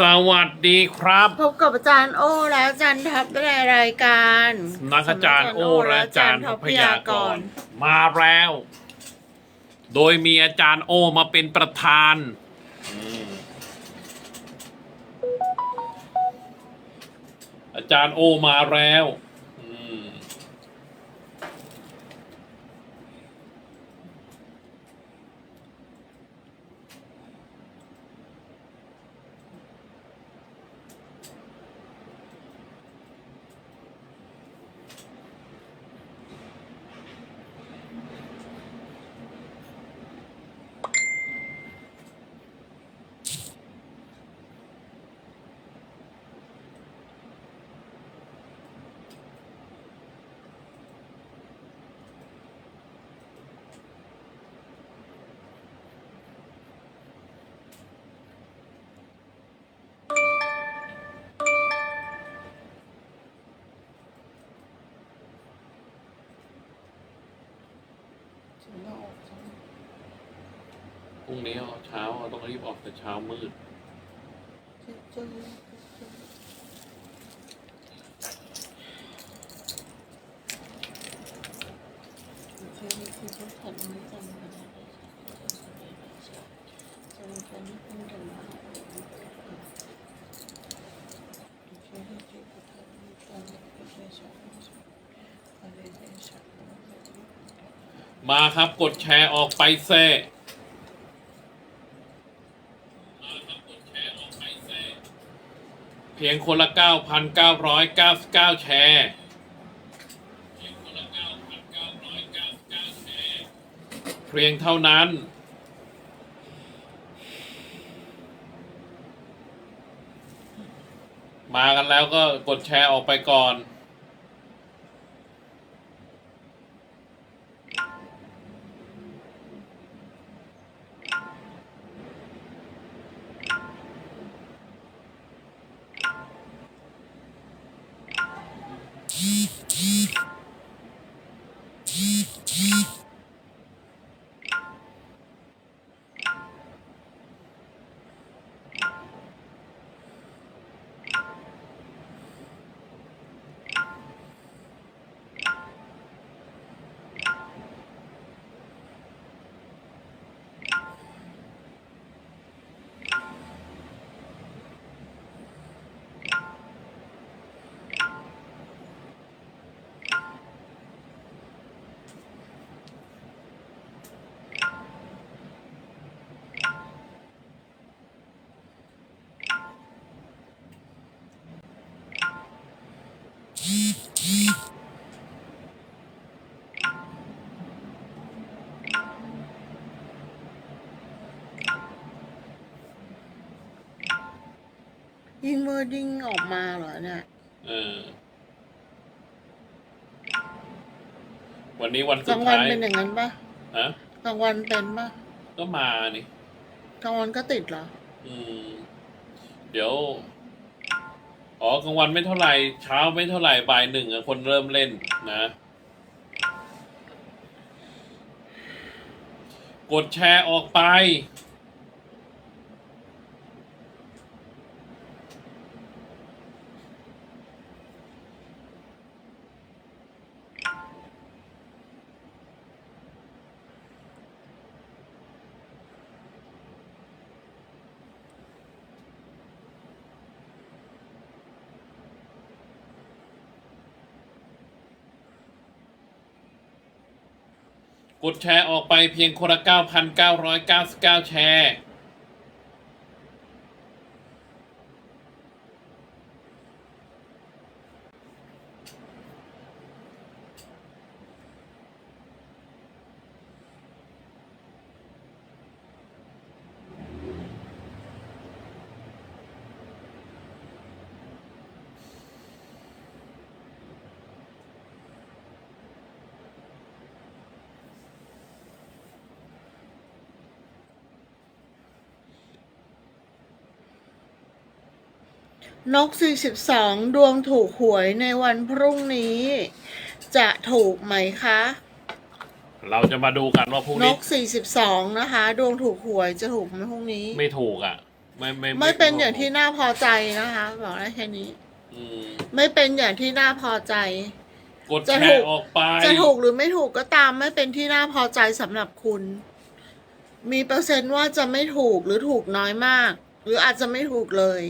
สวัสดีครับ พบกับอาจารย์โอและอาจารย์ท็อปในรายการนักอาจารย์โอและอาจารย์พยากรณ์มาแล้ว โดยมีอาจารย์โอมาเป็นประธานอืมอาจารย์โอมาแล้ว พรุ่งนี้เอาเช้าต้องรีบออกแต่เช้ามืด มาครับกดแชร์ออกไปเซ่เพียงคนละ 9,999 แชร์ เพียงเท่านั้น มากันแล้วก็กดแชร์ออกไปก่อน ยิงเวอร์ดิ้งออกมาเหรอเนี่ยเออวันนี้วันกสุลาดงวันท้ายเป็นอย่างนั้นปะฮะกลางวันเป็นปะก็มานี่ กลางวันก็ติดเหรอ อืม เดี๋ยว อ๋อกลางวันไม่เท่าไหร่ เช้าไม่เท่าไหร่บ่ายหนึ่งอะคนเริ่มเล่นนะ กดแชร์ออกไป ดแชร์ออกไปเพียงคนละ 9,999 แชร์ นก 42 ดวงถูกหวยในวันพรุ่งนี้ จะถูกไหมคะ เราจะมาดูกันว่าพรุ่งนนี้ก 42 นะคะ ดวงถูกหวยจะถูกไหมพรุ่งนี้ ไม่ถูกอะ ไม่ไม่ไม่เป็นอย่างที่น่าพอใจนะคะ บอกได้แค่นี้ อืมไม่เป็นอย่างที่น่าพอใจ กดจะแชถูก ร์ออกไปจะถูกหรือไม่ถูกก็ตามไม่เป็นที่น่าพอใจสำหรับคุณ มีเปอร์เซ็นต์ว่าจะไม่ถูกหรือถูกน้อยมาก หรืออาจจะไม่ถูกเลย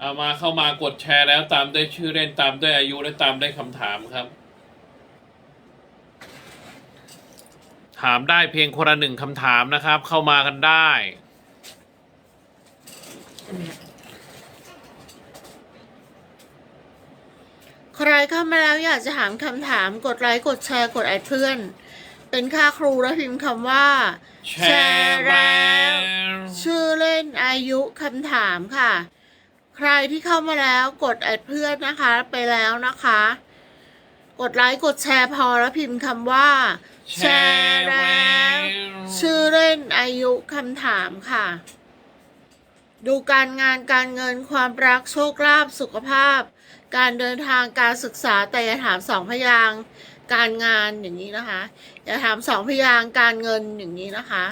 เอามาเข้ามากดแชร์แล้วตามด้วยชื่อเล่นตามด้วยอายุและตามด้วยคำถามครับ ถามได้เพียงคนละหนึ่งคำถามนะครับ เข้ามากันได้ใครเข้ามาแล้วอยากจะถามคำถามกดไลค์กดแชร์กดแอดเพื่อน เป็นค่าครูแล้วพิมพ์คำว่า แชร์แล้ว ชื่อเล่นอายุคำถามค่ะ ใครที่เข้ามาแล้วกดแอดเพื่อนนะคะไปแล้วนะคะ กดไลค์กดแชร์พอแล้วพิมพ์คำว่า แชร์แล้วชื่อเล่นอายุคำถามค่ะ ดูการงานการเงินความรักโชคลาภสุขภาพ การเดินทางการศึกษาแต่อย่าถามสองพยางค์ การงานอย่างนี้นะคะอย่าถามสองพยางค์การเงินอย่างนี้นะคะ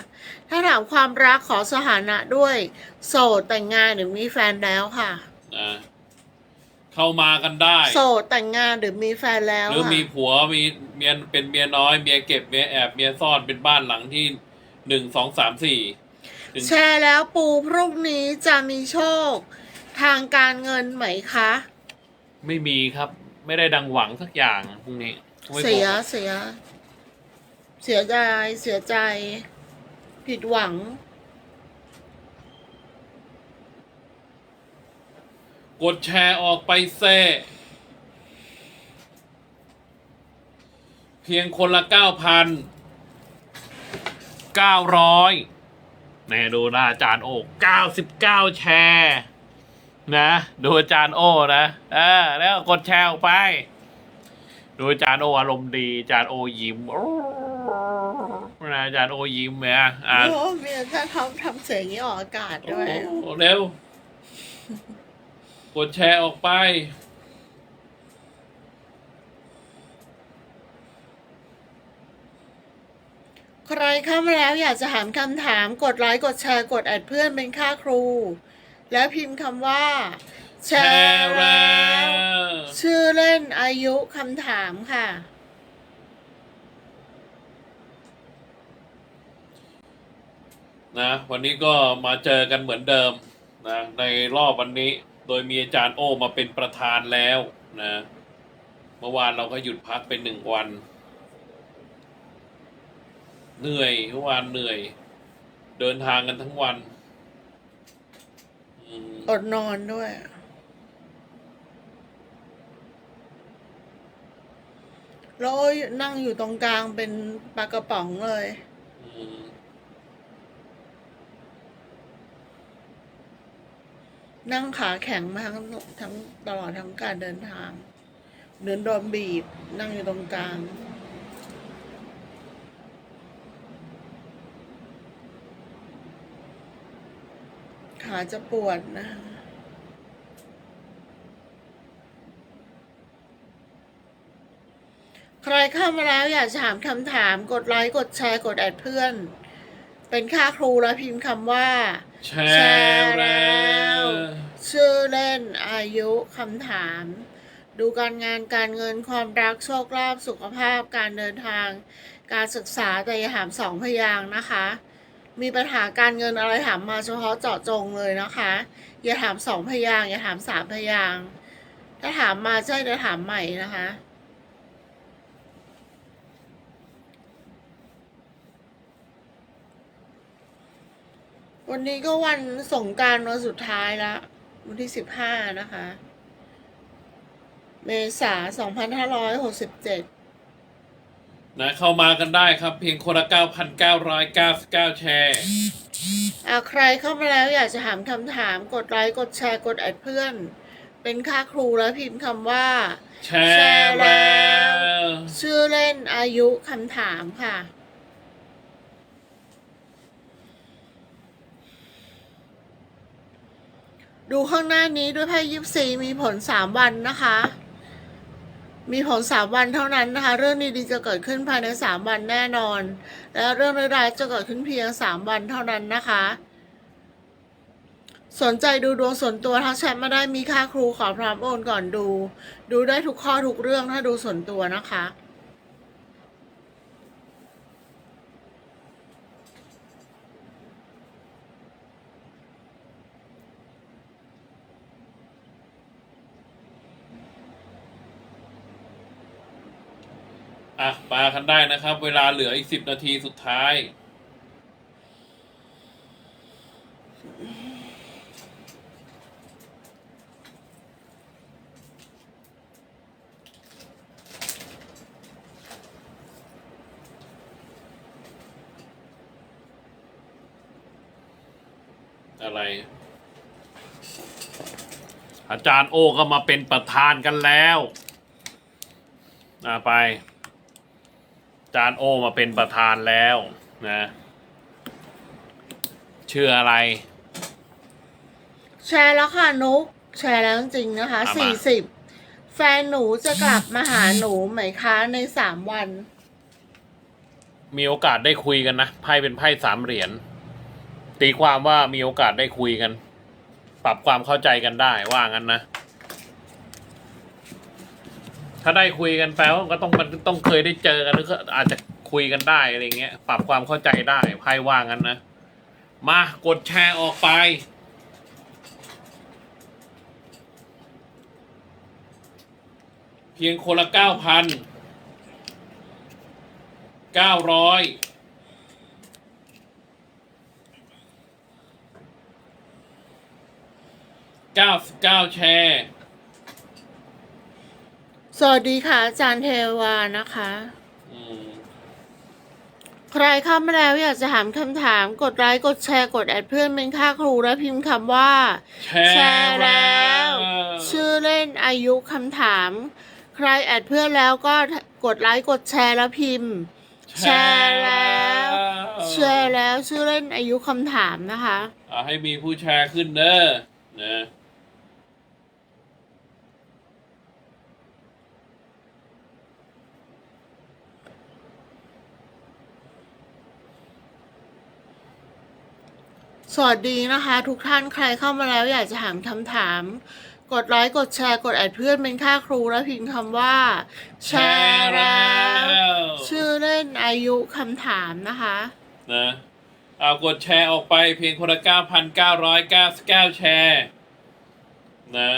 ถ้าถามความรักขอสถานะด้วย โสดแต่งงานหรือมีแฟนแล้วค่ะนะเข้ามากันได้ โสดแต่งงานหรือมีแฟนแล้วหรือค่ะมีผัวมีเมียเป็นเมียน้อยเมียเก็บเมียแอบเมียซ่อนเป็นบ้านหลังที่หนึ่งสองสามสี่ถึงแชร์แล้วปูพรุ่งนี้จะมีโชค ทางการเงินไหมคะ ไม่มีครับ ไม่ได้ดังหวังสักอย่างพรุ่งนี้ไม่ เสียบอกเสีย เสียใจเสียใจ ผิดหวัง กดแชร์ออกไปเซเพียงคนละเก้าพันเก้าร้อยแน่ดูนะอาจารย์โอ้เก้าสิบเก้าแชร์ นะ ดูอาจารย์โอ้นะ เออ แล้วกดแชร์ออกไป ดูอาจารย์โออารมณ์ดีอาจารย์โอยิ้มโอ้นะอาจารย์โอยิ้มไหมอะอะโอ้เมียถ้าทำทำเสียงอย่างนี้ออกอากาศด้วย โอ้เร็ว กดแชร์ออกไปใครเข้ามาแล้วอยากจะถามคำถามกดไลค์กดแชร์กดแอดเพื่อนเป็นค่าครู แล้วพิมพ์คำว่า แชแชร์ร์แล้แล้ววชื่อเล่นอายุคำถามค่ะ นะ วันนี้ก็มาเจอกันเหมือนเดิมนะในรอบวันนี้โดยมีอาจารย์โอมาเป็นประธานแล้วนะเมื่อวานเราก็หยุดพักเป็นหนึ่งวัน เหนื่อยเมื่อวานเหนื่อย เดินทางกันทั้งวันอืมอดนอนด้วย แล้วนั่งอยู่ตรงกลางเป็นปลากระป๋องเลย อืมนั่งขาแข็งมาทั้งทั้งตลอดทั้งการเดินทาง เดินโดนบีบ นั่งอยู่ตรงกลาง ขาจะปวดนะ ใครเข้ามาแล้วอยากจะถามคำถามกดไลค์กดแชร์กดแอดเพื่อน เป็นค่าครูแล้วพิมพ์คำว่า แชร์แล้ว ชื่อเล่นอายุคำถาม ดูการงานการเงินความรักโชคลาภสุขภาพการเดินทาง การศึกษาแต่อย่าถามสองพยางค์นะคะ มีปัญหาการเงินอะไรถามมาเฉพาะเจาะจงเลยนะคะ อย่าถามสองพยางค์อย่าถามสามพยางค์ถ้าถามมาใช่จะถามใหม่นะคะ วันนี้ก็วันสงกรารวันสุดท้ายแล้ววันที่สิบห้านะคะ เมษาสองพันห้าร้อยหกสิบเจ็ดนะเข้ามากันได้ครับ เพียงคนละ 9,999 แชร์อะใครเข้ามาแล้วอยากจะถามคำถาม กดไลค์กดแชร์กดแอดเพื่อน เป็นค่าครูแล้วพิมพ์คำว่า แชร์แล้ว ชื่อเล่นอายุคำถามค่ะ ดูข้างหน้านี้ด้วยไพ่ยิปซีมีผลสามวันนะคะ มีผลสามวันเท่านั้นนะคะ เรื่องดีๆจะเกิดขึ้นภายในสามวันแน่นอน และเรื่องร้ายๆจะเกิดขึ้นเพียงสามวันเท่านั้นนะคะ สนใจดูดวงส่วนตัวทักแชทมาได้มีค่าครูขอพร้อมโอนก่อนดู ดูได้ทุกข้อทุกเรื่องถ้าดูส่วนตัวนะคะ อะมากันได้นะครับ เวลาเหลืออีก10นาทีสุดท้ายอะไร อาจารย์โอก็มาเป็นประธานกันแล้ว อ่าไป จารย์โอมาเป็นประธานแล้วนะชื่ออะไร แชร์แล้วค่ะนุกแชร์แล้วจริงๆนะคะเอามา สี่สิบแฟนหนูจะกลับมาหาหนูไหมคะในสามวัน มีโอกาสได้คุยกันนะไพ่เป็นไพ่สามเหรียญตีความว่ามีโอกาสได้คุยกัน ปรับความเข้าใจกันได้ว่างั้นนะ ถ้าได้คุยกันแปลว่าก็ต้องมันต้องเคยได้เจอกันหรือก็อาจจะคุยกันได้อะไรเงี้ย ปรับความเข้าใจได้ไพ่ว่างั้นนะ มากดแชร์ออกไป เพียงคนละเก้าพันเก้าร้อยเก้าสิบเก้าแชร์ สวัสดีค่ะ อาจารย์เทวานะคะอืมใครเข้ามาแล้วอยากจะถามคำถาม กดไลค์กดแชร์กดแอดเพื่อนเป็นค่าครูและพิมพ์คำว่า แชแชร์ร์แล้ว ชื่อเล่นอายุคำถาม ใครแอดเพื่อนแล้วก็กดไลค์กดแชร์แล้วพิมพ์ แชร์แล้วแชร์แล้วชื่อเล่นอายุคำถามนะคะอ่าให้มีผู้แชร์ขึ้นเด้อนะ สวัสดีนะคะ ทุกท่านใครเข้ามาแล้วอยากจะถามคำถาม กดไลค์กดแชร์กดแอดเพื่อนเป็นค่าครูและพิมพ์คำว่า แชร์แล้วชื่อเล่นอายุคำถามนะคะ นะเอากดแชร์ออกไปเพียงคนละเก้าพันเก้าร้อยเก้าสิบเก้าแชร์ นะ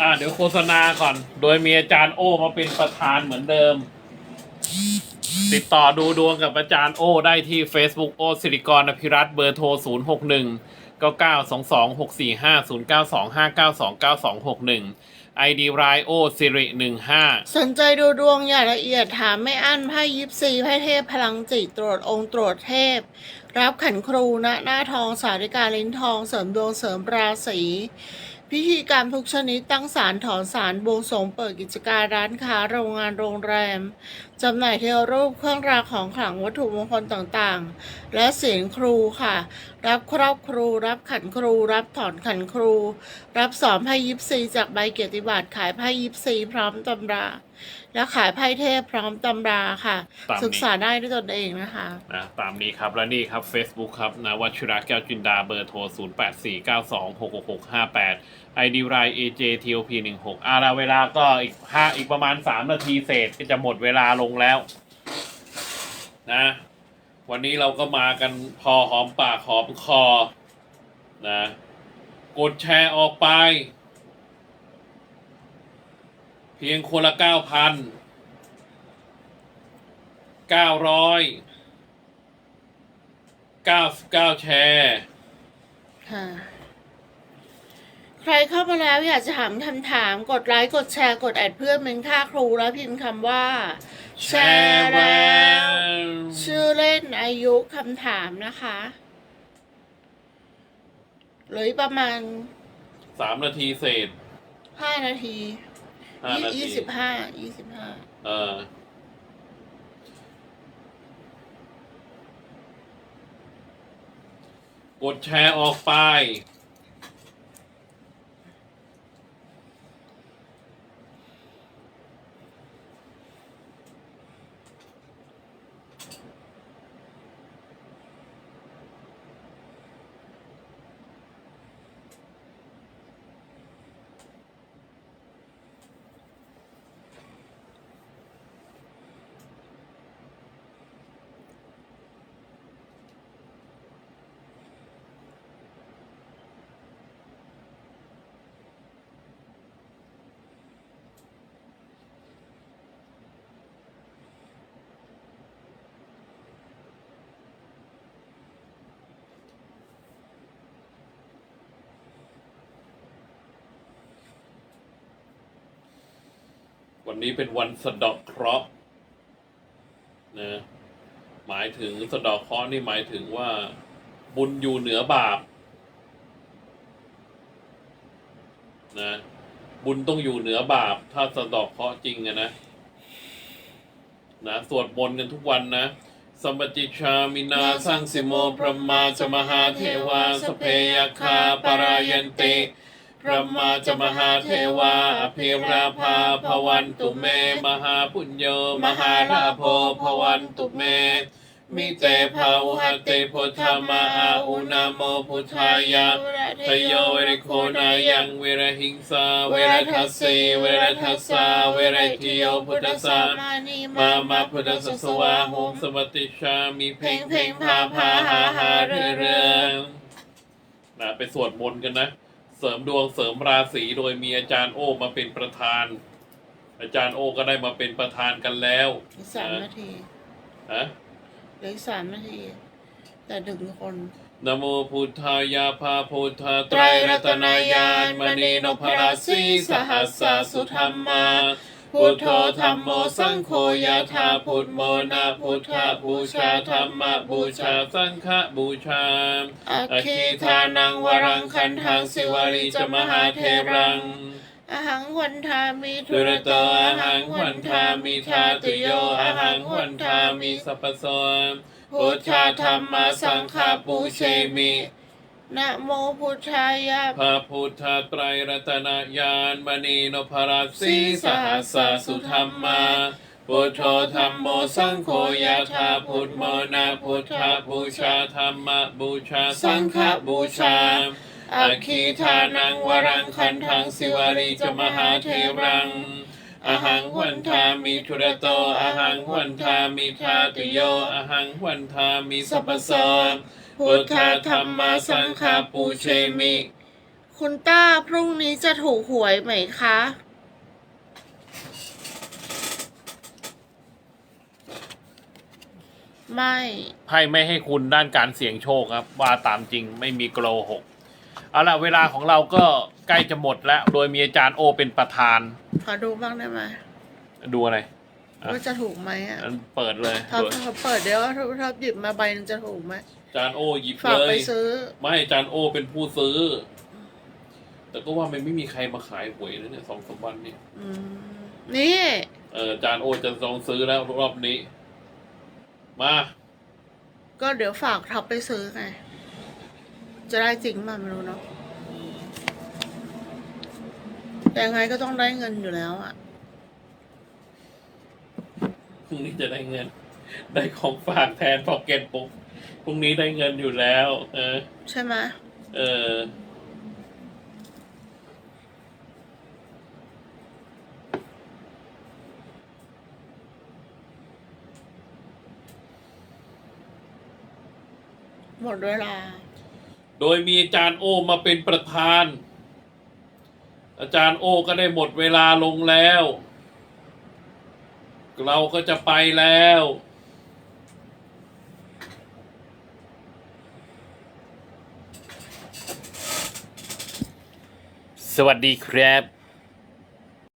อ่าเดี๋ยวโฆษณาก่อน โดยมีอาจารย์โอมาเป็นประธานเหมือนเดิม ติดต่อดูดวงกับอาจารย์โอได้ที่ Facebook โอสิริกรอภิรัตน์เบอร์โทร 0 6 1 9 9 2 2 6 4 5 0 9 2 5 9 2 9 2 6 1 ID รายโอสิริ15 สนใจดูดวงอย่างละเอียดถามไม่อั้นไพ่ยิปซีไพ่เทพพลังจิตตรวจองค์ตรวจเทพ รับขันครูณหน้าทองสาริกาลิ้นทองเสริมดวงเสริมราศี พิธีกรรมทุกชนิดตั้งศาลถอนศาลบวงสงเปิดกิจการร้านค้าโรงงานโรงแรม จำหน่ายเทวรูปเครื่องรางของขลังวัตถุมงคลต่างๆ และเสียงครูค่ะ รับครอบครู รับขันครู รับถอนขันครู รับสอนไพ่ยิปซีจากใบเกียรติบัตรขายไพ่ยิปซีพร้อมตำรา และขายไพ่เทพพร้อมตำราค่ะ ตามนี้ ศึกษาได้ด้วยตนเองนะคะ นะตามนี้ครับและนี่ครับ Facebook ครับนะวัชิระแก้วจินดาเบอร์โทร 0 8 4 9 2 6 6 6 5 8 ID ราย AJTOP 1 6อ่าแล้วเวลาก็อีกห้าอีกประมาณ 3 นาทีเศษก็จะหมดเวลาลงแล้ว นะ วันนี้เราก็มากันพอหอมปากหอมคอ นะ กดแชร์ออกไป เพียงคนละ 9,000 900 99 แชร์ ใครเข้ามาแล้วอยากจะถามคำถามกดไลค์กดแชร์กดแอดเพื่อนเมนค่าครูแล้วพิมพ์คำว่า แชร์แล้ว ชื่อเล่นอายุคำถามนะคะเหลืออีกประมาณสามนาทีเศษห้านาทีห้านาทียี่สิบห้ายี่สิบห้าเออกดแชร์ออกไป วันนี้เป็นวันสะดอกเคราะห์นะหมายถึงสะดอกเคราะห์นี่หมายถึงว่า บุญอยู่เหนือบาปนะบุญต้องอยู่เหนือบาป ถ้าสะดอกเคราะห์จริงอะนะนะสวดมนต์กันทุกวันนะสัมปติชามินาสังสิโมพระมาจมหาเทวาสเพยคาปรายันติ พระมาจมหาเทวาอภิราภาภวันตุเม มหาปุญโยมหาราโพวันตุเม มิเตภาวุหติพุทธมาอาอุนาโมพุทธายะทโยเวริโคนายังเวรหิงสาเวรทัสสีเวรทัสสาเวรทิโยพุทธสามามาพุทธสสวาโหมสมติชามีเพ่งเพ่งพาพาหาหาเรื่อเรือนะไปสวดมนต์กันนะ เสริมดวงเสริมราศีโดยมีอาจารย์โอมาเป็นประธาน อาจารย์โอก็ได้มาเป็นประธานกันแล้วอีกสามนาทีฮะเหลืออีกสามนาที แต่ถึงคนนะโมพุทธายาภาพุทธาไตรรัตนายานมณีนพราสีสหัสสาสุธรรมา พุทโธธรรมโมสังโฆยาธาพุทโมนาพุทธบูชาธรรมบูชาสังฆบูชาออคิคิทาทานันังงววรัรังงคัคันนทัทังงสิสิววาารีรีจะจะมมหาหาเทเทรัรังงอหังวันทามิทุดุรรโตโตออาหัหังงวัวันนทาทามิมิทาทาตุตุโยโยออาหัหังงวัวันนทาทามิมิสัพพโสพุทธาธรรมสังฆาปูเชมิ นะโมพุทธายะพระพุทธไตรรัตนญาณมณีนพรัสสีสหัสสุธรรมาพุทโธธรรมโมสังโฆยะธาพุทโมนาพุทธบูชาธรรมบูชาสังฆบูชาอคีทานังวรังคันทังสิวารีจมหาเทรังอหังวันทามิทุระโตอหังวันทามิทาตุโยอหังวันทามิสัพพโส พุทธธรรมสังฆาปูเชมิ คุณต้าพรุ่งนี้จะถูกหวยไหมคะ ไม่ ไพ่ไม่ให้คุณด้านการเสี่ยงโชคครับ ว่าตามจริงไม่มีโกลหกเอาล่ะเวลาของเราก็ใกล้จะหมดแล้ว โดยมีอาจารย์โอเป็นประธาน ขอดูบ้างได้ไหมดูอะไรอะว่าจะถูกไหมอะอันเปิดเลยถ้าโดยถ้าเปิดเดี๋ยวถ้าถ้าหยิบมาใบหนึงจะถูกไหมอา จารย์โอหยิบฝากเลไปย ซื้อ ไม่อาจารย์โอเป็นผู้ซื้อ แต่ก็ว่ามันไม่มีใครมาขายหวยนะเนี่ยสองสามวันเนี่ยอืมนี่ เอออาจารย์โอจะลองซื้อแล้วรอบนี้ มาก็เดี๋ยวฝากท็อปไปซื้อไง จะได้จริงมาไม่รู้เนาะแต่ยังไงก็ต้องได้เงินอยู่แล้วอะพรุ่งนี้จะได้เงิน ได้ของฝากแทนพอเก็ตปุ๊บ พรุ่งนี้ได้เงินอยู่แล้ว เออ ใช่ไหมเออ หมดเวลา โดยมีอาจารย์โอมาเป็นประธาน อาจารย์โอก็ได้หมดเวลาลงแล้ว เราก็จะไปแล้ว สวัสดีครับ